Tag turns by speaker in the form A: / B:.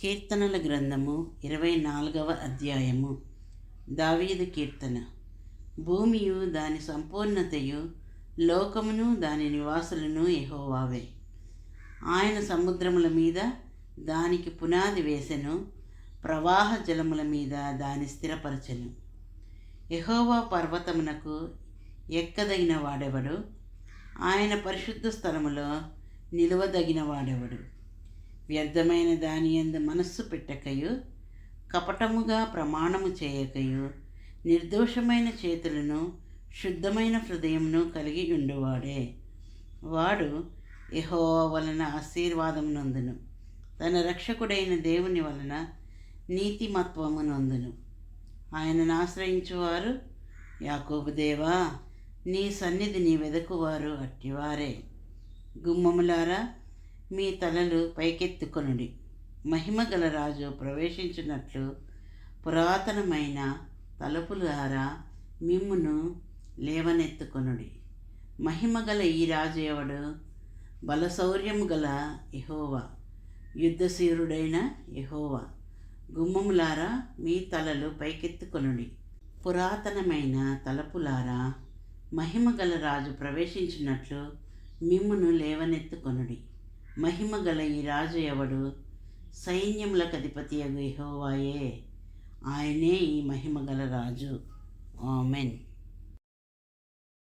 A: కీర్తనల గ్రంథము ఇరవై నాలుగవ అధ్యాయము. దావీదు కీర్తన. భూమియు దాని సంపూర్ణతయు లోకమును దాని నివాసులను ఎహోవావే ఆయన సముద్రముల మీద దానికి పునాది వేసెను ప్రవాహ జలముల మీద దాని స్థిరపరచెను. ఎహోవా పర్వతమునకు ఎక్కదగిన వాడెవడు? ఆయన పరిశుద్ధ స్థలములో నిలువదగిన వాడెవడు? వ్యర్థమైన దాని ఎందు మనస్సు పెట్టకయు కపటముగా ప్రమాణము చేయకయు నిర్దోషమైన చేతులను శుద్ధమైన హృదయమును కలిగి ఉండువాడే. వాడు యెహోవా వలన ఆశీర్వాదము నందును తన రక్షకుడైన దేవుని వలన నీతిమత్వము నందును ఆయనను ఆశ్రయించువారు యాకోబు దేవా నీ సన్నిధిని వెదకువారు అట్టివారే. గుమ్మములారా మీ తలలు పైకెత్తుకొనుడి. మహిమగల రాజు ప్రవేశించినట్లు పురాతనమైన తలుపులారా మిమ్మును లేవనెత్తుకొనుడి. మహిమగల ఈ రాజు ఎవడు? బలశౌర్యము గల యహోవా. యుద్ధశీరుడైన యహోవా. గుమ్మములారా మీ తలలు పైకెత్తుకొనుడి. పురాతనమైన తలుపులారా మహిమగల రాజు ప్రవేశించినట్లు మిమ్మును లేవనెత్తుకొనుడి. మహిమగల ఈ రాజు ఎవడు సైన్యములకు అధిపతి యహోవాయే. ఆయనే ఈ మహిమగల రాజు. ఆమెన్.